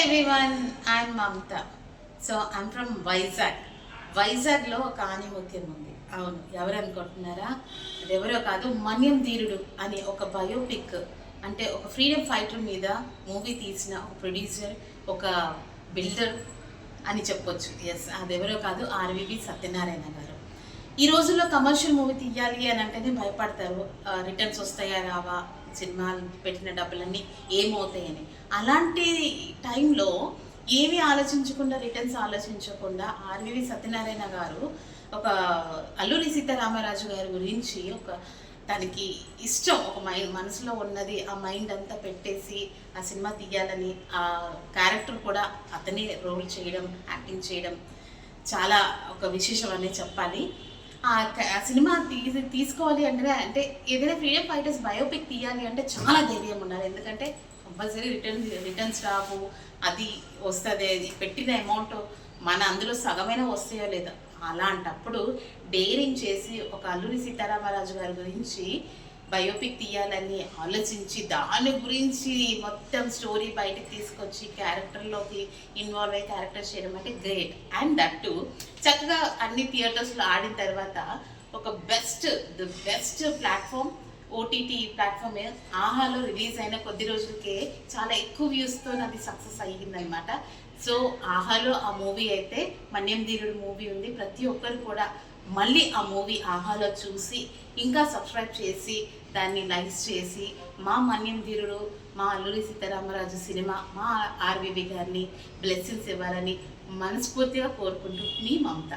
Everyone I'm Mamata so I'm from Vizag వైజాగ్లో ఒక ఆనిముత్యం ఉంది. అవును ఎవరు అనుకుంటున్నారా? అది ఎవరో కాదు మన్యం ధీరుడు అనే ఒక బయోపిక్ అంటే ఒక ఫ్రీడమ్ ఫైటర్ మీద మూవీ తీసిన ఒక ప్రొడ్యూసర్ ఒక బిల్డర్ అని చెప్పొచ్చు. ఎస్ అది ఎవరో కాదు ఆర్వివి సత్యనారాయణ గారు. ఈ రోజుల్లో కమర్షియల్ మూవీ తీయాలి అని అంటేనే భయపడతారు. రిటర్న్స్ వస్తాయా రావా? సినిమాలు పెట్టిన డబ్బులన్నీ ఏమవుతాయని. అలాంటి టైంలో ఏమీ ఆలోచించకుండా రిటర్న్స్ ఆలోచించకుండా ఆర్వివి సత్యనారాయణ గారు ఒక అల్లూరి సీతారామరాజు గారి గురించి ఒక తనకి ఇష్టం ఒక మైండ్ మనసులో ఉన్నది ఆ మైండ్ అంతా పెట్టేసి ఆ సినిమా తీయాలని ఆ క్యారెక్టర్ కూడా అతనే రోల్ చేయడం యాక్టింగ్ చేయడం చాలా ఒక విశేషం అనే చెప్పాలి. ఆ సినిమా తీసి తీసుకోవాలి అంటే అంటే ఏదైనా ఫ్రీడమ్ ఫైటర్స్ బయోపిక్ తీయాలి అంటే చాలా ధైర్యం ఉండాలి. ఎందుకంటే కంపల్సరీ రిటర్న్ రిటర్న్స్ రావు అది వస్తుంది అది పెట్టిన అమౌంట్ మన అందులో సగమైన వస్తాయో లేదా. అలాంటప్పుడు డేరింగ్ చేసి ఒక అల్లూరి సీతారామరాజు గారి గురించి బయోపిక్ తీయాలని ఆలోచించి దాని గురించి మొత్తం స్టోరీ బయటకు తీసుకొచ్చి క్యారెక్టర్లోకి ఇన్వాల్వ్ అయ్యి క్యారెక్టర్ చేయడం అంటే గ్రేట్ అండ్ దట్ చక్కగా అన్ని థియేటర్స్లో ఆడిన తర్వాత ఒక best the best platform OTT platform ఆహాలో రిలీజ్ అయిన కొద్ది రోజులకే చాలా ఎక్కువ వ్యూస్తో అది సక్సెస్ అయ్యిందనమాట సో ఆహాలో ఆ మూవీ అయితే మన్యం ధీరుడు మూవీ ఉంది. ప్రతి ఒక్కరు కూడా మళ్ళీ ఆ మూవీ ఆహాలో చూసి ఇంకా సబ్స్క్రైబ్ చేసి దాన్ని లైక్స్ చేసి మా మన్యం ధీరుడు మా అల్లూరి సీతారామరాజు సినిమా మా ఆర్వివి గారిని బ్లెస్సింగ్స్ ఇవ్వాలని మనస్ఫూర్తిగా కోరుకుంటూ మీ మమత.